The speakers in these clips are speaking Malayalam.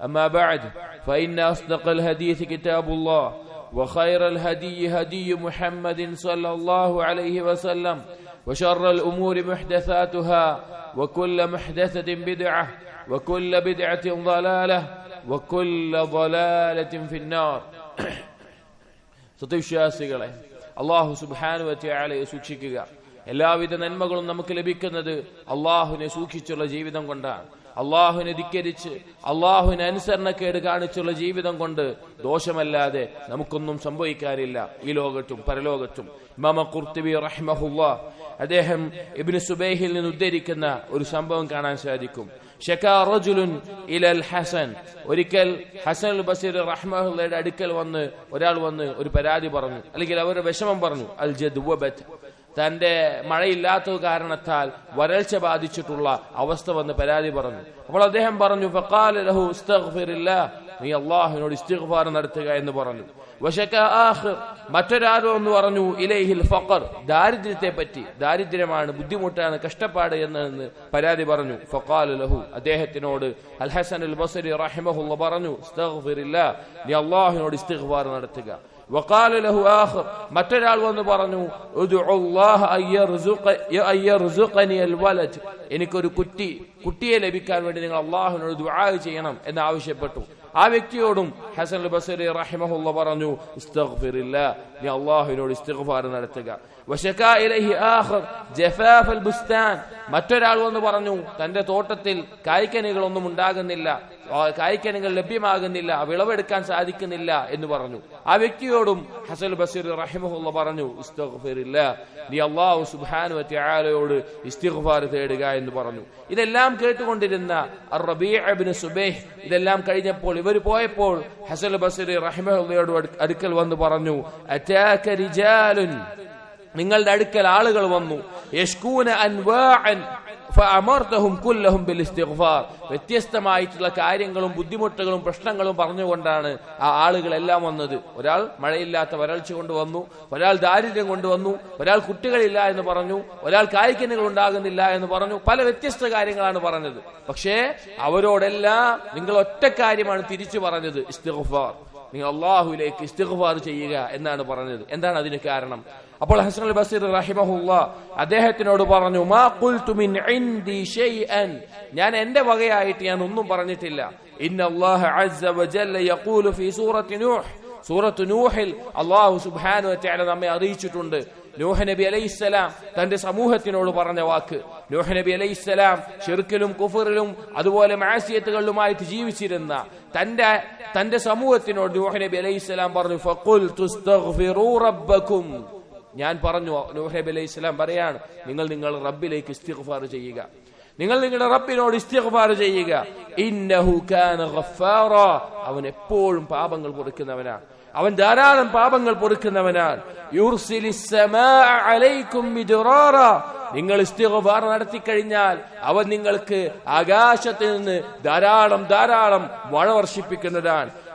اما بعد فان اصدق الحديث كتاب الله وخير الهدي هدي محمد صلى الله عليه وسلم وشر الامور محدثاتها وكل محدثه بدعه وكل بدعه ضلاله وكل ضلاله في النار സത്യവിശ്വാസികളെ അള്ളാഹു സുബാനുവറ്റയാളെ സൂക്ഷിക്കുക എല്ലാവിധ നന്മകളും നമുക്ക് ലഭിക്കുന്നത് അള്ളാഹുവിനെ സൂക്ഷിച്ചുള്ള ജീവിതം കൊണ്ടാണ് അള്ളാഹുവിനെ ധിക്കരിച്ച് അള്ളാഹുവിന് അനുസരണക്കേട് കാണിച്ചുള്ള ജീവിതം കൊണ്ട് ദോഷമല്ലാതെ നമുക്കൊന്നും സംഭവിക്കാറില്ല ഈ ലോകത്തും പരലോകത്തും. ഇമാമ കുർത്തിബി റഹ്മഹുല്ല അദ്ദേഹം ഇബിന് സുബൈഹിൽ നിന്ന് ഉദ്ധരിക്കുന്ന ഒരു സംഭവം കാണാൻ സാധിക്കും. ഇലൽ ഹസൻ. ഒരിക്കൽ ഹസൻ ബസീർ റഹ്മഹുല്ലയുടെ അടുക്കൽ വന്ന് ഒരാൾ വന്ന് ഒരു പരാതി പറഞ്ഞു. അല്ലെങ്കിൽ അവരുടെ വിഷമം പറഞ്ഞു. അൽ ജദ് തന്റെ മഴയില്ലാത്ത കാരണത്താൽ വരൾച്ച ബാധിച്ചിട്ടുള്ള അവസ്ഥ വന്ന് പരാതി പറഞ്ഞു. അപ്പോൾ അദ്ദേഹം പറഞ്ഞു നീ അള്ളാഹുവിനോട് ഇസ്തിഗ്ഫാർ നടത്തുക എന്ന് പറഞ്ഞു. മറ്റൊരാരോ എന്ന് പറഞ്ഞു ഇലൈഹിൽ ഫക്കർ ദാരിദ്ര്യത്തെ പറ്റി ദാരിദ്ര്യമാണ് ബുദ്ധിമുട്ടാണ് കഷ്ടപ്പാട് എന്ന് പരാതി പറഞ്ഞു. ഫക്കാൽ ലഹു. അദ്ദേഹത്തിനോട് അൽ ഹസൻ അൽ ബസരി റഹിമഹുല്ല പറഞ്ഞു നീ അള്ളാഹുവിനോട് ഇസ്തിഗ്ഫാർ നടത്തുക. വക്കാല ലഹു ആഹർ മറ്റൊരാൾ വന്ന് പറഞ്ഞു എനിക്കൊരു കുട്ടി കുട്ടിയെ ലഭിക്കാൻ വേണ്ടി നിങ്ങൾ അള്ളാഹുവിനോട് ദുആ ചെയ്യണം എന്ന് ആവശ്യപ്പെട്ടു. ആ വ്യക്തിയോടും ഹസൻ ബസരി റഹിമഹുല്ല പറഞ്ഞു നീ അള്ളാഹുവിനോട് ഇസ്തിഗ്ഫാർ നടത്തുക. മറ്റൊരാൾ വന്ന് പറഞ്ഞു തന്റെ തോട്ടത്തിൽ കായ്ക്കനികളൊന്നും ഉണ്ടാകുന്നില്ല കായ്ക്കനികൾ ലഭ്യമാകുന്നില്ല വിളവെടുക്കാൻ സാധിക്കുന്നില്ല എന്ന് പറഞ്ഞു. ആ വ്യക്തിയോടും ഹസൽ ബസീർ റഹിമഹുല്ല പറഞ്ഞു നീ അള്ളാഹു സുബാനു ത്യാലയോട് ഇസ്തിഗ്ഫാർ തേടുക എന്ന് പറഞ്ഞു. ഇതെല്ലാം കേട്ടുകൊണ്ടിരുന്ന റബീഅബിന് സുബേഹ് ഇതെല്ലാം കഴിഞ്ഞപ്പോൾ ഇവർ പോയപ്പോൾ ഹസൽ ബസീർ റഹിമഹുല്ലയോട് അടുക്കൽ വന്ന് പറഞ്ഞു അറ്റാക റിജാലുൻ നിങ്ങളുടെ അടുക്കൽ ആളുകൾ വന്നു. യഷ്കൂന അൻവാഅൻ ഫഅമർതഹും കുല്ലഹും ബിൽ ഇസ്തിഗ്ഫാർ വ്യത്യസ്തമായിട്ടുള്ള കാര്യങ്ങളും ബുദ്ധിമുട്ടുകളും പ്രശ്നങ്ങളും പറഞ്ഞുകൊണ്ടാണ് ആ ആളുകളെല്ലാം വന്നത്. ഒരാൾ മഴയില്ലാത്ത വരൾച്ച കൊണ്ടുവന്നു ഒരാൾ ദാരിദ്ര്യം കൊണ്ടുവന്നു ഒരാൾ കുട്ടികളില്ല എന്ന് പറഞ്ഞു ഒരാൾ കായ്ക്കനുകൾ ഉണ്ടാകുന്നില്ല എന്ന് പറഞ്ഞു പല വ്യത്യസ്ത കാര്യങ്ങളാണ് പറഞ്ഞത്. പക്ഷേ അവരോടെല്ലാം നിങ്ങൾ ഒറ്റ കാര്യമാണ് തിരിച്ചു പറഞ്ഞത് ഇസ്തിഗ്ഫാർ. നിങ്ങൾ അള്ളാഹുലേക്ക് ഇസ്തിഗ്ഫാർ ചെയ്യുക എന്നാണ് പറഞ്ഞത്. എന്താണ് അതിന് കാരണം? അപ്പോൾ ഹസൻ അൽ ബസീർ റഹിമഹുല്ല അദ്ദേഹത്തിനോട് പറഞ്ഞു മാ മിൻ ഇൻദി ഷൈഅൻ. ഞാൻ എന്റെ വകയായിട്ട് ഞാൻ ഒന്നും പറഞ്ഞിട്ടില്ല. ഇന്ന അല്ലാഹ അസ്സ വജല്ല യഖൂലു ഫീ സൂറത്തി നൂഹ്. സൂറത്ത് നൂഹിൽ അള്ളാഹു സുബ്ഹാനഹു വതആല നമ്മെ അറിയിച്ചിട്ടുണ്ട്. നൂഹ് നബി അലൈഹിസ്സലാം തന്റെ സമൂഹത്തിനോട് പറഞ്ഞ വാക്ക്. നൂഹ് നബി അലൈഹിസ്സലാം ഷിർക്കിലും കുഫറിലും അതുപോലെ മാസിയത്തുകളിലുമായിട്ട് ജീവിച്ചിരുന്ന തന്റെ തന്റെ സമൂഹത്തിനോട് നൂഹ് നബി അലൈഹിസ്സലാം പറഞ്ഞു ഫഖുൽ തുസ്തഗ്ഫിറൂ റബ്ബക്കും. ഞാൻ പറഞ്ഞു നൂഹബ് അലൈഹി ഇസ്ലാം പറയാണ് നിങ്ങൾ നിങ്ങൾ റബ്ബിലേക്ക് ഇസ്തിഗ്ഫാർ ചെയ്യുക. നിങ്ങൾ നിങ്ങളുടെ റബ്ബിനോട് ഇസ്തിഗ്ഫാർ ചെയ്യുക. ഇന്നഹു കാന ഗഫാറ. അവൻ എപ്പോഴും പാപങ്ങൾ പൊറുക്കുന്നവനാണ്. അവൻ ധാരാളം പാപങ്ങൾ പൊറുക്കുന്നവനാണ്. നിങ്ങൾ ഇസ്തിഗ്ഫാർ നടത്തി കഴിഞ്ഞാൽ അവൻ നിങ്ങൾക്ക് ആകാശത്തിൽ നിന്ന് ധാരാളം ധാരാളം മഴ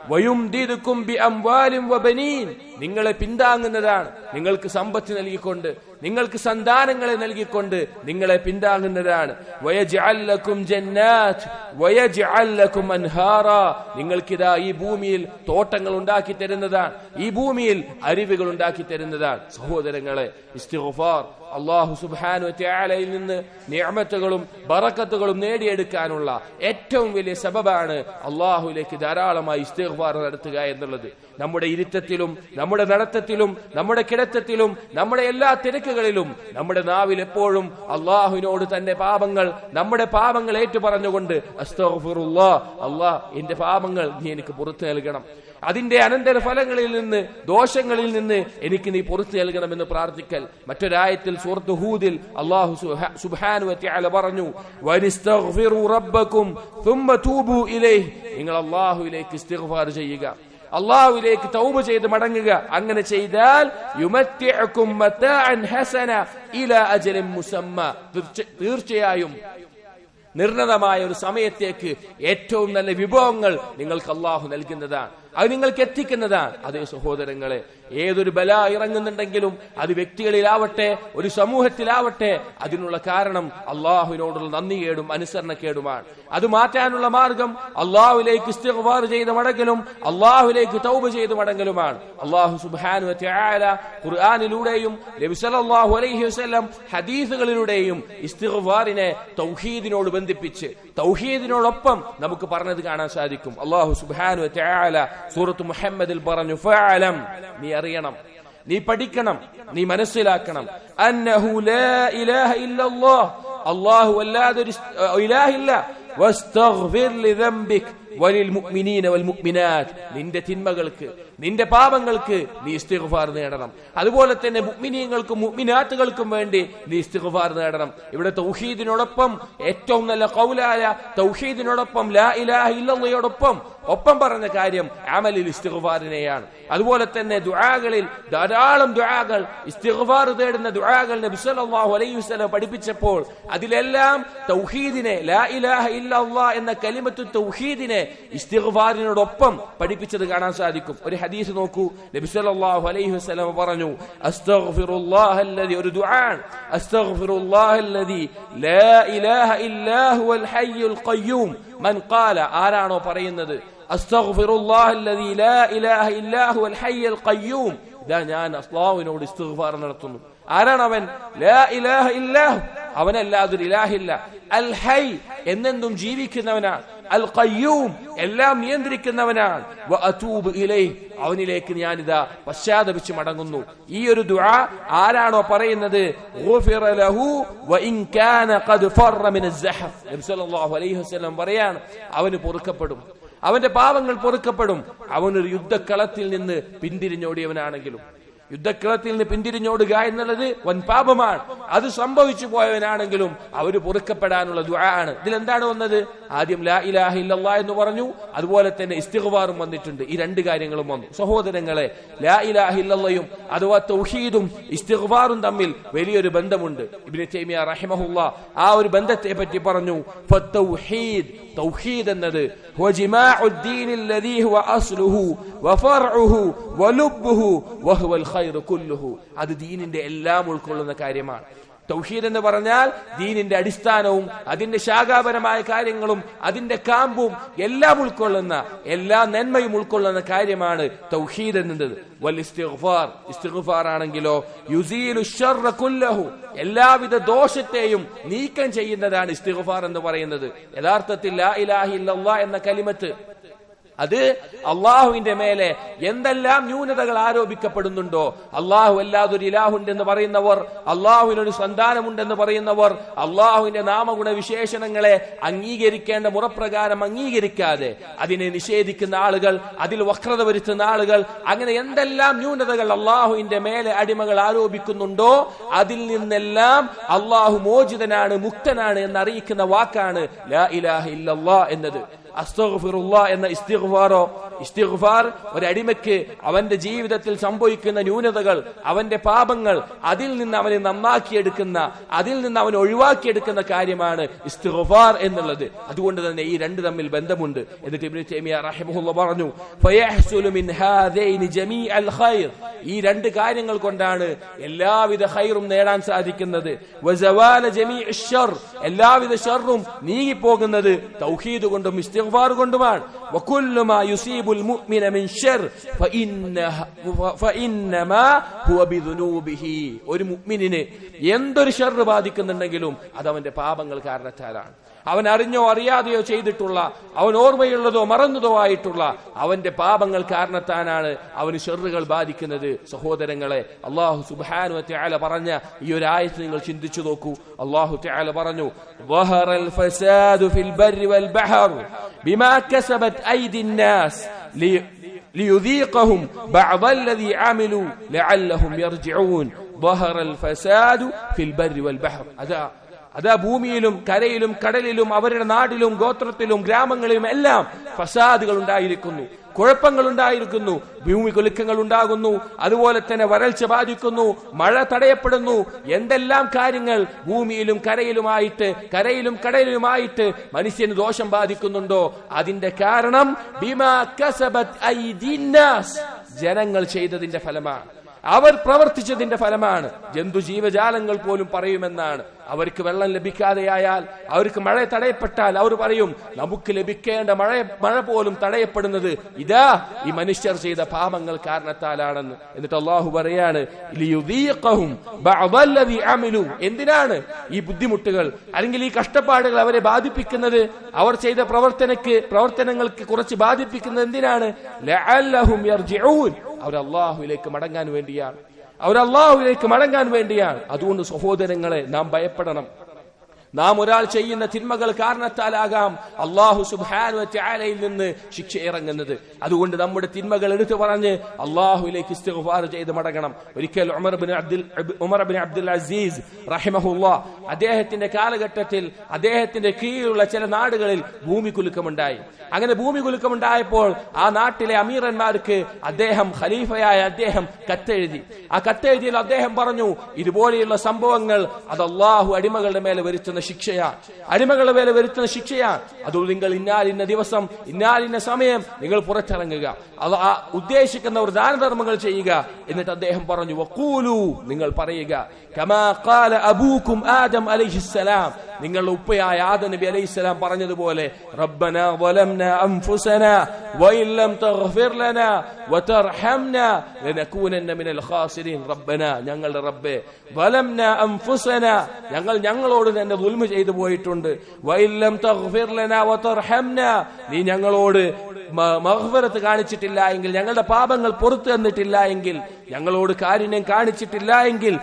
വയുംദിദുക്കും ബിഅംവാലിൻ വബനീൻ നിങ്ങളെ പിന്താങ്ങുന്നതാണ്. നിങ്ങൾക്ക് സമ്പത്ത് നൽകിക്കൊണ്ട് നിങ്ങൾക്ക് സന്താനങ്ങളെ നൽകിക്കൊണ്ട് നിങ്ങളെ പിന്താങ്ങുന്നതാണ്. നിങ്ങൾക്കിതാ ഈ ഭൂമിയിൽ തോട്ടങ്ങൾ ഉണ്ടാക്കി തരുന്നതാണ്. ഈ ഭൂമിയിൽ അരുവികൾ ഉണ്ടാക്കി തരുന്നതാണ്. സഹോദരങ്ങളെ അള്ളാഹു സുബാനു ത്യാലയിൽ നിന്ന് നിയമത്തുകളും ബറക്കത്തുകളും നേടിയെടുക്കാനുള്ള ഏറ്റവും വലിയ സബബാണ് അള്ളാഹുലേക്ക് ധാരാളമായി ഇസ്തിഗ്ഫാർ നടത്തുക എന്നുള്ളത്. നമ്മുടെ ഇരുത്തത്തിലും നമ്മുടെ നടത്തത്തിലും നമ്മുടെ കിടത്തത്തിലും നമ്മുടെ എല്ലാ തിരക്കുകളിലും നമ്മുടെ നാവിൽ എപ്പോഴും അള്ളാഹുവിനോട് തന്റെ പാപങ്ങൾ നമ്മുടെ പാപങ്ങൾ ഏറ്റുപറഞ്ഞുകൊണ്ട് പറഞ്ഞുകൊണ്ട് അള്ളാഹ് എന്റെ പാപങ്ങൾ നീ എനിക്ക് പുറത്തു നൽകണം. അതിന്റെ അനന്തര ഫലങ്ങളിൽ നിന്ന് ദോഷങ്ങളിൽ നിന്ന് എനിക്ക് നീ പുറത്തു നൽകണമെന്ന് പ്രാർത്ഥിക്കൽ. മറ്റൊരായത്തിൽ സൂറത്ത് ഹൂദിൽ അള്ളാഹു സുബാനു പറഞ്ഞു റബ്ബക്കും നിങ്ങൾ അള്ളാഹുവിലേക്ക് ചെയ്യുക. അള്ളാഹുവിലേക്ക് തൗബ ചെയ്ത് മടങ്ങുക. അങ്ങനെ ചെയ്താൽ തീർച്ചയായും നിർണതമായ ഒരു സമയത്തേക്ക് ഏറ്റവും നല്ല വിഭവങ്ങൾ നിങ്ങൾക്ക് അള്ളാഹു നൽകുന്നതാണ്. അത് നിങ്ങൾക്ക് എത്തിക്കുന്നതാണ്. അതേ സഹോദരങ്ങളെ ഏതൊരു ബല ഇറങ്ങുന്നുണ്ടെങ്കിലും അത് വ്യക്തികളിലാവട്ടെ ഒരു സമൂഹത്തിലാവട്ടെ അതിനുള്ള കാരണം അള്ളാഹുവിനോടുള്ള നന്ദികേടും അനുസരണക്കേടുമാണ്. അത് മാറ്റാനുള്ള മാർഗം അള്ളാഹുലേക്ക് ഇസ്തിഗ്ഫാർ ചെയ്ത് മടങ്ങലും അള്ളാഹുലേക്ക് തൗബ ചെയ്ത് മടങ്ങലുമാണ്. അള്ളാഹു സുബ്ഹാനു വതആല ഖുർആനിലൂടെയും നബി സല്ലല്ലാഹു അലൈഹി വസല്ലം ഹദീസുകളിലൂടെയും ഇസ്തിഗ്ഫാറിനെ തൗഹീദിനോട് ബന്ധിപ്പിച്ച് തൗഹീദിനോടൊപ്പം നമുക്ക് പറഞ്ഞത് കാണാൻ സാധിക്കും. അള്ളാഹു വതആല സൂറത്ത് മുഹമ്മദിൽ പറഞ്ഞു ഫഅലം നീ അറിയണം നീ പഠിക്കണം നീ മനസ്സിലാക്കണം. അന്നഹു ലാ ഇലാഹ ഇല്ലല്ലാഹ്. അല്ലാഹു അല്ലാതൊരു ഇലാഹില്ല വസ്തഗ്ഫിർ ലിദംബിക്. വലിൽമുഅ്മിനീന വൽമുഅ്മിനാത്ത് നിന്റെ തിന്മകൾക്ക് നിന്റെ പാപങ്ങൾക്ക് നീ ഇസ്തിഗ്ഫാർ നേടണം. അതുപോലെ തന്നെ മുഅ്മിനീങ്ങൾക്കും മുഅ്മിനാത്തുകൾക്കും വേണ്ടി നീ ഇസ്തിഗ്ഫാർ നേടണം. ഇവിടെ തൗഹീദിനോടൊപ്പം ഏറ്റവും നല്ല കൗലായ തൗഹീദിനോടൊപ്പം ലാ ഇലാഹ ഒപ്പം പറഞ്ഞ കാര്യം അമലിൽ ഇസ്തിഗ്ഫാറിനെയാണ്. അതുപോലെ തന്നെ ദുആകളിൽ ധാരാളം ദുആകൾ ഇസ്തിഗ്ഫാർ തേടുന്ന ദുആകൾ നബി സല്ലല്ലാഹു അലൈഹി വസല്ലം പഠിപ്പിച്ചപ്പോൾ അതിലെല്ലാം തൗഹീദിനെ ലാ ഇലാഹ ഇല്ലല്ലാഹ് എന്ന കലിമത്തു തൗഹീദിനെ ഇസ്തിഗ്ഫാറിനോടൊപ്പം പഠിപ്പിച്ചത് കാണാൻ സാധിക്കും. ഒരു ഹദീസ് നോക്കൂ. നബി സല്ലല്ലാഹു അലൈഹി വസല്ലം പറഞ്ഞു അസ്തഗ്ഫിറുല്ലാഹ അല്ലദി ഒരു ദുആ അസ്തഗ്ഫിറുല്ലാഹ അല്ലദി ലാ ഇലാഹ ഇല്ലാ ഹുവൽ ഹയ്യുൽ ഖയ്യൂം. മൻ ഖാല ആരാണോ പറയുന്നത്? അസ്തഗ്ഫിറുല്ലാഹ അല്ലദി ലാ ഇലാഹ ഇല്ലാ ഹുവൽ ഹയ്യുൽ ഖയ്യൂം. ഇതാ ഞാൻ അള്ളാഹുവിനോട് ഇസ്തിഗ്ഫാർ നടത്തുന്നു. ആരാണ് അവൻ ലാ ഇലാഹ ഇല്ലാഹു അവനല്ലാതെ ഒരു ഇലാഹില്ല. അൽ ഹൈ എന്നെന്തും ജീവിക്കുന്നവനാണ് അൽ കയ്യൂം എല്ലാം നിയന്ത്രിക്കുന്നവനാണ് അവനിലേക്ക് ഞാനിതാ പശ്ചാത്തപിച്ച് മടങ്ങുന്നു. ഈ ഒരു ദുആ ആരാണോ പറയുന്നത്? പറയാണ് അവന് പൊറുക്കപ്പെടും. അവന്റെ പാവങ്ങൾ പൊറുക്കപ്പെടും. അവനൊരു യുദ്ധക്കളത്തിൽ നിന്ന് പിന്തിരിഞ്ഞോടിയവനാണെങ്കിലും. യുദ്ധക്കളത്തിൽ നിന്ന് പിന്തിരിഞ്ഞോടുക എന്നുള്ളത് വൻ പാപമാണ്. അത് സംഭവിച്ചു പോയവനാണെങ്കിലും അവര് പൊറുക്കപ്പെടാനുള്ള ദുആ ആണ് ഇതിലെന്താണ് വന്നത് ആദ്യം ലാ ഇലാഹ ഇല്ലല്ലാ എന്ന് പറഞ്ഞു അതുപോലെ തന്നെ ഇസ്തിഗ്ഫാറും വന്നിട്ടുണ്ട് ഈ രണ്ട് കാര്യങ്ങളും വന്നു സഹോദരങ്ങളെ ലാ ഇലാഹ ഇല്ലല്ലയും അഥവാ തൗഹീദും ഇസ്തിഗ്ഫാറും തമ്മിൽ വലിയൊരു ബന്ധമുണ്ട് ഇബ്നു തൈമിയ റഹിമഹുല്ല ആ ഒരു ബന്ധത്തെ പറ്റി പറഞ്ഞു ഫത്തൗഹീദ് തൗഹീദ് എന്നത് هو جماع الدين الذي هو أصله وفرعه ولبه وهو الخير كله അത് ദീനിന്റെ എല്ലാം ഉൾക്കൊള്ളുന്ന കാര്യമാണ് തൗഹീദ് എന്ന് പറഞ്ഞാൽ ദീനിന്റെ അടിസ്ഥാനവും അതിന്റെ ശാഖാപരമായ കാര്യങ്ങളും അതിന്റെ കാമ്പും എല്ലാം ഉൾക്കൊള്ളുന്ന എല്ലാ നന്മയും ഉൾക്കൊള്ളുന്ന കാര്യമാണ് തൗഹീദ് എന്നത് ആണെങ്കിലോ കുല്ലഹു. എല്ലാവിധ ദോഷത്തെയും നീക്കം ചെയ്യുന്നതാണ് ഇസ്തിഗ്ഫാർ എന്ന് പറയുന്നത്. യഥാർത്ഥത്തിൽ എന്ന കലിമത്ത് അത് അള്ളാഹുവിന്റെ മേലെ എന്തെല്ലാം ന്യൂനതകൾ ആരോപിക്കപ്പെടുന്നുണ്ടോ? അള്ളാഹു അല്ലാതൊരു ഇലാഹുണ്ടെന്ന് പറയുന്നവർ അള്ളാഹുവിനൊരു സന്താനമുണ്ടെന്ന് പറയുന്നവർ അള്ളാഹുവിന്റെ നാമഗുണ വിശേഷണങ്ങളെ അംഗീകരിക്കേണ്ട മുറപ്രകാരം അംഗീകരിക്കാതെ അതിനെ നിഷേധിക്കുന്ന ആളുകൾ അതിൽ വക്രത വരുത്തുന്ന ആളുകൾ അങ്ങനെ എന്തെല്ലാം ന്യൂനതകൾ അള്ളാഹുവിന്റെ മേലെ അടിമകൾ ആരോപിക്കുന്നുണ്ടോ? അതിൽ നിന്നെല്ലാം അള്ളാഹു മോചിതനാണ് മുക്തനാണ് എന്ന് അറിയിക്കുന്ന വാക്കാണ് ലാ ഇലാഹ ഇല്ലല്ലാ എന്നത്. എന്ന ഇസ്തിഗ്ഫാറോ ഇസ്തിഗ്ഫാർ ഒരടിമയ്ക്ക് അവന്റെ ജീവിതത്തിൽ സംഭവിക്കുന്ന ന്യൂനതകൾ അവന്റെ പാപങ്ങൾ അതിൽ നിന്ന് അവനെ നന്നാക്കിയെടുക്കുന്ന അതിൽ നിന്ന് അവൻ ഒഴിവാക്കിയെടുക്കുന്ന കാര്യമാണ് ഇസ്തിഗ്ഫാർ എന്നുള്ളത്. അതുകൊണ്ട് തന്നെ ഈ രണ്ട് തമ്മിൽ ബന്ധമുണ്ട്. എന്നിട്ട് ഇബ്നു തൈമിയ പറഞ്ഞു മിൻ ഹാദൈനി ഖൈർ. ഈ രണ്ട് കാര്യങ്ങൾ കൊണ്ടാണ് എല്ലാവിധ ഹൈറും നേടാൻ സാധിക്കുന്നത്. എല്ലാവിധ ഷർറും നീങ്ങിപ്പോകുന്നത് തൗഹീദ് കൊണ്ടും ഇസ്തിഗ്ഫാർ കൊണ്ടുമാണ്. ഒരു മുഅ്മിനിനെ എന്തൊരു ഷർ ബാധിക്കുന്നുണ്ടെങ്കിലും അത് അവന്റെ പാപങ്ങൾ കാരണത്താലാണ്. അവൻ അറിഞ്ഞോ അറിയാതെയോ ചെയ്തിട്ടുള്ള അവൻ ഓർമ്മയുള്ളതോ മറന്നതോ ആയിട്ടുള്ള അവന്റെ പാപങ്ങൾ കാരണത്താനാണ് അവന് ഷെറുകൾ ബാധിക്കുന്നത് സഹോദരങ്ങളെ അള്ളാഹു സുബാനു ത്യാല പറഞ്ഞ ഈ ഒരു ആയത്ത് നിങ്ങൾ ചിന്തിച്ചു നോക്കൂ അള്ളാഹു ത്യാല പറഞ്ഞു ظهر الفساد في البر والبحر بما كسبت أيدي الناس لي ليذيقهم بعض الذي عملوا لعلهم يرجعون ظهر الفساد في البر والبحر هذا അതാ ഭൂമിയിലും കരയിലും കടലിലും അവരുടെ നാട്ടിലും ഗോത്രത്തിലും ഗ്രാമങ്ങളിലും എല്ലാം ഫസാദുകൾ ഉണ്ടായിരിക്കുന്നു. കുഴപ്പങ്ങൾ ഉണ്ടായിരിക്കുന്നു ഭൂമി കുലുക്കങ്ങൾ ഉണ്ടാകുന്നു. അതുപോലെ തന്നെ വരൾച്ച ബാധിക്കുന്നു. മഴ തടയപ്പെടുന്നു. എന്തെല്ലാം കാര്യങ്ങൾ ഭൂമിയിലും കരയിലുമായിട്ട് കരയിലും കടലിലുമായിട്ട് മനുഷ്യന് ദോഷം ബാധിക്കുന്നുണ്ടോ? അതിന്റെ കാരണം ജനങ്ങൾ ചെയ്തതിന്റെ ഫലമാണ്. അവർ പ്രവർത്തിച്ചതിന്റെ ഫലമാണ്. ജന്തു ജീവജാലങ്ങൾ പോലും പറയുമെന്നാണ്. അവർക്ക് വെള്ളം ലഭിക്കാതെയായാൽ അവർക്ക് മഴ തടയപ്പെട്ടാൽ അവർ പറയും നമുക്ക് ലഭിക്കേണ്ട മഴ മഴ പോലും തടയപ്പെടുന്നത് ഇതാ ഈ മനുഷ്യർ ചെയ്ത പാപങ്ങൾ കാരണത്താലാണെന്ന്. എന്നിട്ട് അള്ളാഹു പറയാണ് എന്തിനാണ് ഈ ബുദ്ധിമുട്ടുകൾ? അല്ലെങ്കിൽ ഈ കഷ്ടപ്പാടുകൾ അവരെ ബാധിപ്പിക്കുന്നത്? അവർ ചെയ്ത പ്രവർത്തനക്ക് പ്രവർത്തനങ്ങൾക്ക് കുറച്ച് ബാധിപ്പിക്കുന്നത് എന്തിനാണ്? അവർ അള്ളാഹുലേക്ക് മടങ്ങാൻ വേണ്ടിയാണ്. അവർ മടങ്ങാൻ വേണ്ടിയാണ്. അതുകൊണ്ട് സഹോദരങ്ങളെ നാം ഭയപ്പെടണം. നാം ഒരാൾ ചെയ്യുന്ന തിന്മകൾ കാരണത്താലാകാം അള്ളാഹു സുബാനുവറ്റയാലയിൽ നിന്ന് ശിക്ഷ ഇറങ്ങുന്നത്. അതുകൊണ്ട് നമ്മുടെ തിന്മകൾ എടുത്തു പറഞ്ഞ് അള്ളാഹുലേക്ക് ഇസ്തിഗ്ഫാർ ചെയ്ത് മടങ്ങണം. ഒരിക്കൽ Umar bin Abdul Umar bin Abdul Aziz റഹിമഹുല്ല അദ്ദേഹത്തിന്റെ കാലഘട്ടത്തിൽ അദ്ദേഹത്തിന്റെ കീഴിലുള്ള ചില നാടുകളിൽ ഭൂമി കുലുക്കമുണ്ടായി അങ്ങനെ ഭൂമി കുലുക്കമുണ്ടായപ്പോൾ ആ നാട്ടിലെ അമീറന്മാർക്ക് അദ്ദേഹം ഖലീഫയായ അദ്ദേഹം കത്തെഴുതി. ആ കത്തെഴുതിയിൽ അദ്ദേഹം പറഞ്ഞു ഇതുപോലെയുള്ള സംഭവങ്ങൾ അത് അള്ളാഹു അടിമകളുടെ മേലെ വരുത്തുന്ന വരുത്തുന്ന ശിക്ഷയാ. അടിമകളുടെ മേലെ വരുത്തുന്ന ശിക്ഷയാ. അത് നിങ്ങൾ ഇന്നാലിന്ന ദിവസം ഇന്നാലിന്ന സമയം നിങ്ങൾ പുറത്തിറങ്ങുക. അത് ആ ഉദ്ദേശിക്കുന്ന ഒരു ദാനധർമ്മങ്ങൾ ചെയ്യുക. എന്നിട്ട് അദ്ദേഹം പറഞ്ഞു വക്കൂലു നിങ്ങൾ പറയുക. അബൂക്കും ആദം അലൈഹിസ്സലാം നിങ്ങളുടെ ഉപ്പയായ ആദ നബി അലൈഹിസ്സലാം പറഞ്ഞതുപോലെ റബ്ബന വലംന അൻഫുസന വയില്ലം തഗ്ഫിർ ലന വതർഹംന ലനകൂനന്ന മിനൽ ഖാസിരീൻ. റബ്ബന ഞങ്ങളുടെ റബ്ബേ വലംന അൻഫുസന ഞങ്ങൾ ഞങ്ങളോട് തന്നെ ദുൽമ ചെയ്തു പോയിട്ടുണ്ട്. നീ ഞങ്ങളോട് മഹ്ഫറത്ത് കാണിച്ചിട്ടില്ല എങ്കിൽ ഞങ്ങളുടെ പാപങ്ങൾ പുറത്തു തന്നിട്ടില്ല എങ്കിൽ ഞങ്ങളോട് കാരുണ്യം കാണിച്ചിട്ടില്ല എങ്കിൽ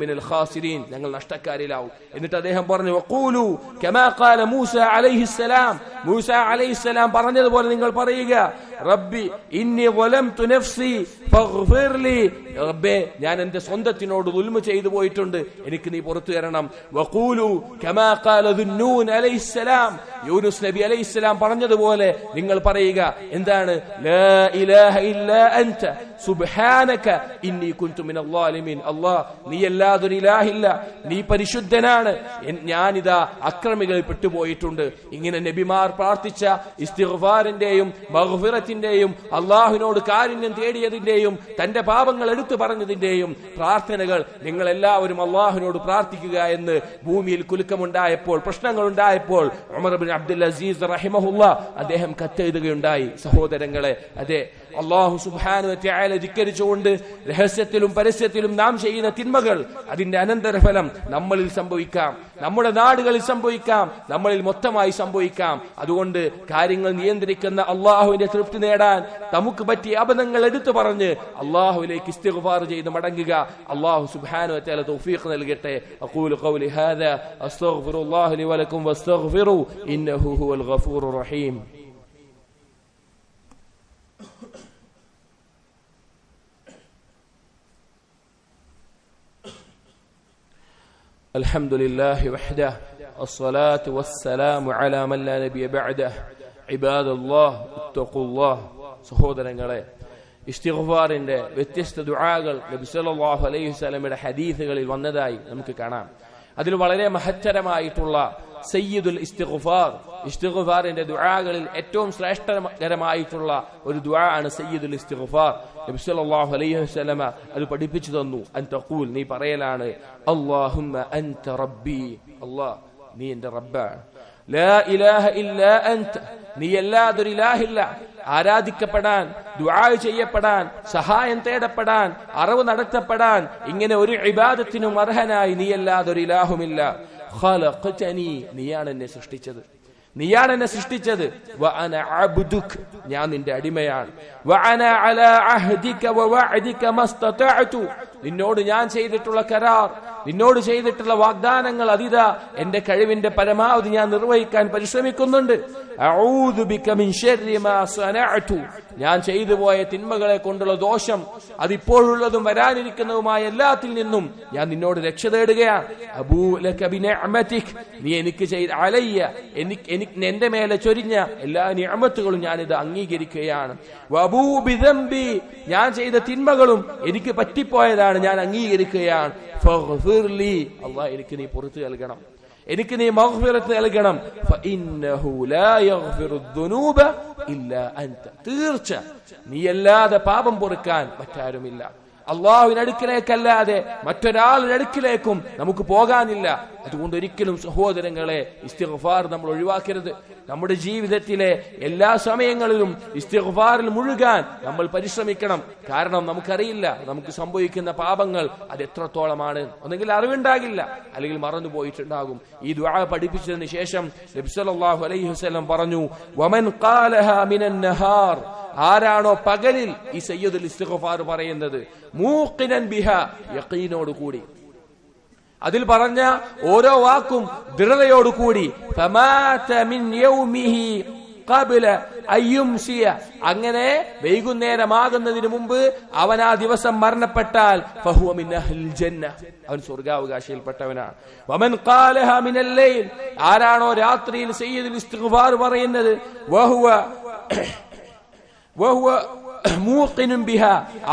മിനൽ ഖാസിരീൻ ഞങ്ങൾ നഷ്ടക്കാരിലാവും. എന്നിട്ട് അദ്ദേഹം പറഞ്ഞു വഖൂലു കമാ ഖാല മൂസ അലൈഹിസ്സലാം മൂസ അലൈഹിസ്സലാം പറഞ്ഞതുപോലെ നിങ്ങൾ പറയുക റബ്ബി ഇന്നി വലംതു നഫ്സി ഫഗ്ഫിർ റബ്ബേ ഞാൻ എന്റെ സ്വന്തത്തിനോട് ദുൽമ ചെയ്തു പോയിട്ടുണ്ട് എനിക്ക് നീ പുറത്തു തരണം. വഖൂലു കമാ ഖാല ദുന്നൂൻ അലൈഹിസ്സലാം യൂനുസ് നബി അലൈഹിസ്സലാം പറഞ്ഞതുപോലെ നിങ്ങൾ പറയുക എന്താണ്? ലാ ഇലാഹ അൻത. സുബ്ഹാനക ഇന്നി കുഞ്ചുമിൻ അള്ളാ നീ അല്ലാതൊരു ഇലാഹില്ല. നീ പരിശുദ്ധനാണ്. ഞാനിതാ അക്രമികളിൽ പെട്ടുപോയിട്ടുണ്ട്. ഇങ്ങനെ നബിമാർ പ്രാർത്ഥിച്ച ഇസ്തിഫാറിന്റെയും മഗ്ഫിറത്തിന്റെയും അള്ളാഹുവിനോട് കാരുണ്യം തേടിയതിന്റെയും തന്റെ പാപങ്ങൾ എടുത്തു പറഞ്ഞതിന്റെയും പ്രാർത്ഥനകൾ നിങ്ങൾ എല്ലാവരും അള്ളാഹുവിനോട് പ്രാർത്ഥിക്കുക എന്ന് ഭൂമിയിൽ കുലുക്കമുണ്ടായപ്പോൾ പ്രശ്നങ്ങൾ ഉണ്ടായപ്പോൾ ഉമർ അബ്ദുൽ അസീസ് റഹിമഹുല്ല അദ്ദേഹം കത്തെഴുതുകയുണ്ടായി. സഹോദരങ്ങളെ അതെ അള്ളാഹു സുബാനു ധിക്കരിച്ചുകൊണ്ട് രഹസ്യത്തിലും പരസ്യത്തിലും നാം ചെയ്യുന്ന തിന്മകൾ അതിന്റെ അനന്തരഫലം നമ്മളിൽ സംഭവിക്കാം. നമ്മുടെ നാടുകളിൽ സംഭവിക്കാം. നമ്മളിൽ മൊത്തമായി സംഭവിക്കാം. അതുകൊണ്ട് കാര്യങ്ങൾ നിയന്ത്രിക്കുന്ന അള്ളാഹുവിന്റെ തൃപ്തി നേടാൻ നമുക്ക് പറ്റിയ അബദ്ധങ്ങൾ എടുത്തു പറഞ്ഞ് അള്ളാഹുവിലേക്ക് ഇസ്തിഗ്ഫാർ ചെയ്ത് മടങ്ങുക. അള്ളാഹു സുബ്ഹാനഹു വതആല തൗഫീഖ് നൽകട്ടെ. അഖൂലു ഖൗലി ഹാദാ. അസ്തഗ്ഫിറുല്ലാഹി വലക്കും ഇന്നഹു ഹുവൽ ഗഫൂറുർ റഹീം. الحمد لله وحده الصلاة والسلام على من لا نبي بعده عباد الله اتقوا الله സഹോദരങ്ങളെ ഇസ്തിഗ്ഫാറിന്റെ വ്യത്യസ്ത ദുആകൾ നബി സല്ലല്ലാഹു അലൈഹി വസല്ലമയുടെ ഹദീസുകളിൽ വന്നതായി നമുക്ക് കാണാം അതിൽ വളരെ മഹത്തരമായിട്ടുള്ള സയ്യിദുൽ ഇസ്തിഗ്ഫാർ. ഇസ്തിഗ്ഫാറിന്റെ ദുആകളിൽ ഏറ്റവും ശ്രേഷ്ഠകരമായിട്ടുള്ള ഒരു ദുആ ആണ് സയ്യിദുൽ ഇസ്തിഗ്ഫാർ. നബി സല്ലല്ലാഹു അലൈഹി വസല്ലമ അത് പഠിപ്പിച്ചു തന്നു. അൻ തഖൂൽ നീ പറയലാണ് അല്ലാഹുമ്മ അൻത റബ്ബി. അല്ലാഹ് നീ എന്റെ റബ്ബാണ്. ലാ ഇലാഹ ഇല്ലാ അൻത. നീ അല്ലാതൊരു ഇലാഹില്ല. ആരാധിക്കപ്പെടാൻ ദുആ ചെയ്യപ്പെടാൻ സഹായം തേടപ്പെടാൻ അറിവ് നടത്തപ്പെടാൻ ഇങ്ങനെ ഒരു ഇബാദത്തിനും അർഹനായി നീ അല്ലാതൊരു ഇലാഹുമില്ല. നീയാണ് എന്നെ സൃഷ്ടിച്ചത്. നീയാണ് എന്നെ സൃഷ്ടിച്ചത് ഞാൻ നിന്റെ അടിമയാണ്. നിന്നോട് ഞാൻ ചെയ്തിട്ടുള്ള കരാർ. നിന്നോട് ചെയ്തിട്ടുള്ള വാഗ്ദാനങ്ങൾ അതീത എന്റെ കഴിവിന്റെ പരമാവധി ഞാൻ നിർവഹിക്കാൻ പരിശ്രമിക്കുന്നുണ്ട്. ഞാൻ ചെയ്തു പോയ തിന്മകളെ കൊണ്ടുള്ള ദോഷം അതിപ്പോഴുള്ളതും വരാനിരിക്കുന്നതുമായ എല്ലാത്തിൽ നിന്നും ഞാൻ നിന്നോട് രക്ഷ തേടുകയാണ് നീ എനിക്ക് ചെയ്ത അലയ്യ. എനിക്ക് എനിക്ക് എന്റെ മേലെ ചൊരിഞ്ഞ എല്ലാ നിഅമത്തുകളും ഞാൻ ഇത് അംഗീകരിക്കുകയാണ് ബിദംബി ഞാൻ ചെയ്ത തിന്മകളും എനിക്ക് പറ്റിപ്പോയതാണ് ഞാൻ അംഗീകരിക്കുകയാണ്. അല്ലാഹ് എനിക്ക് നീ പുറത്തു നൽകണം. എനിക്ക് നീ മഹ്ഫിറത്ത് നൽകണം. തീർച്ച. നീ അല്ലാതെ പാപം പൊറുക്കാൻ മറ്റാരുമില്ല. അള്ളാഹുവിന് അടുക്കിലേക്കല്ലാതെ മറ്റൊരാളുടെ അടുക്കിലേക്കും നമുക്ക് പോകാനില്ല. അതുകൊണ്ട് ഒരിക്കലും സഹോദരങ്ങളെ ഇസ്തിഗ്ഫാർ നമ്മൾ ഒഴിവാക്കരുത്. നമ്മുടെ ജീവിതത്തിലെ എല്ലാ സമയങ്ങളിലും ഇസ്തിഗ്ഫാറിൽ മുഴുകാൻ നമ്മൾ പരിശ്രമിക്കണം. കാരണം നമുക്കറിയില്ല നമുക്ക് സംഭവിക്കുന്ന പാപങ്ങൾ അത് എത്രത്തോളമാണ് ഒന്നെങ്കിൽ അറിവുണ്ടാകില്ല അല്ലെങ്കിൽ മറന്നു പോയിട്ടുണ്ടാകും. ഈ ദുആ പഠിപ്പിച്ചതിന് ശേഷം നബി സല്ലല്ലാഹു അലൈഹി വസല്ലം പറഞ്ഞു വമൻ ആരാണോ പകലിൽ ഈ സയ്യദുൽ ഇസ്തിഗ്ഫാർ പറയുന്നത്? മൂക്കിനൻ ബിഹ യഖീനോട് കൂടി. അതിൽ പറഞ്ഞ ഓരോ വാക്കും ദൃഢതയോടുകൂടി അങ്ങനെ വൈകുന്നേരമാകുന്നതിന് മുമ്പ് അവൻ ആ ദിവസം മരണപ്പെട്ടാൽ അവൻ സ്വർഗാവകാശിയിൽപ്പെട്ടവനാണ്. ആരാണോ രാത്രിയിൽ പറയുന്നത്? വഹുവ വഹുവ മൂഖിനും ബിഹ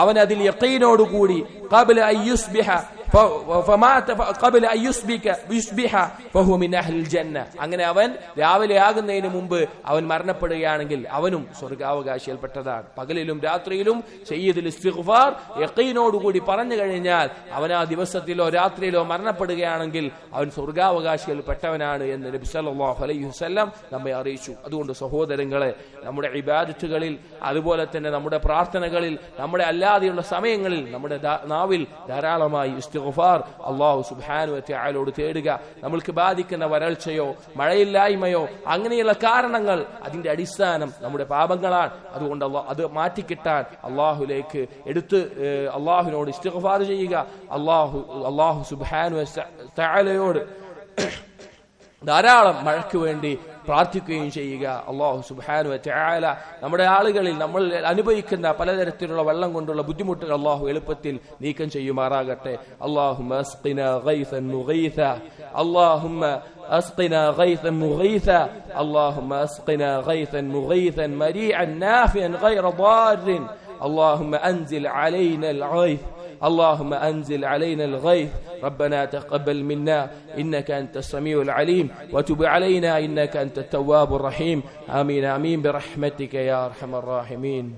അവൻ അതിൽ യഖീനോടുകൂടി قبل أن അങ്ങനെ അവൻ രാവിലെ ആകുന്നതിന് മുമ്പ് അവൻ മരണപ്പെടുകയാണെങ്കിൽ അവനും സ്വർഗാവകാശിയിൽപ്പെട്ടതാണ്. പകലിലും രാത്രിയിലും ചെയ്യതിൽ യക്കീനോടുകൂടി പറഞ്ഞു കഴിഞ്ഞാൽ അവൻ ആ ദിവസത്തിലോ രാത്രിയിലോ മരണപ്പെടുകയാണെങ്കിൽ അവൻ സ്വർഗാവകാശിയിൽപ്പെട്ടവനാണ് എന്ന് നബി സല്ലല്ലാഹു അലൈഹി വസല്ലം നമ്മെ അറിയിച്ചു. അതുകൊണ്ട് സഹോദരങ്ങളെ നമ്മുടെ ഇബാദത്തുകളിൽ അതുപോലെ തന്നെ നമ്മുടെ പ്രാർത്ഥനകളിൽ നമ്മുടെ അല്ലാതെയുള്ള സമയങ്ങളിൽ നമ്മുടെ നാവിൽ ധാരാളമായി ഇസ്തിഗ്ഫാർ. അള്ളാഹു സുബ്ഹാനു തആലയോട് തേടുക. നമ്മൾക്ക് ബാധിക്കുന്ന വരൾച്ചയോ മഴയില്ലായ്മയോ അങ്ങനെയുള്ള കാരണങ്ങൾ അതിന്റെ അടിസ്ഥാനം നമ്മുടെ പാപങ്ങളാണ്. അതുകൊണ്ട് അത് മാറ്റിക്കിട്ടാൻ അള്ളാഹുലേക്ക് എടുത്ത് അള്ളാഹുവിനോട് ഇസ്തിഗ്ഫാർ ചെയ്യുക. അള്ളാഹു അള്ളാഹു സുബ്ഹാനു തആലയോട് ധാരാളം മഴയ്ക്ക് വേണ്ടി പ്രാർത്ഥിക്കുകയും ചെയ്യുക അള്ളാഹു സുബാനു ചായാല നമ്മുടെ ആളുകളിൽ നമ്മൾ അനുഭവിക്കുന്ന പലതരത്തിലുള്ള വെള്ളം കൊണ്ടുള്ള ബുദ്ധിമുട്ടുകൾ അള്ളാഹു എളുപ്പത്തിൽ നീക്കം ചെയ്യുമാറാകട്ടെ അള്ളാഹു اللهم أسقنا غيثا مغيثا اللهم أسقنا غيثا مغيثا مريعا نافعا غير ضار اللهم أنزل علينا الغيث اللهم أنزل علينا الغيث. ربنا تقبل منا. إنك أنت السميع العليم. وتب علينا. إنك أنت التواب الرحيم. آمين آمين. برحمتك يا أرحم الراحمين.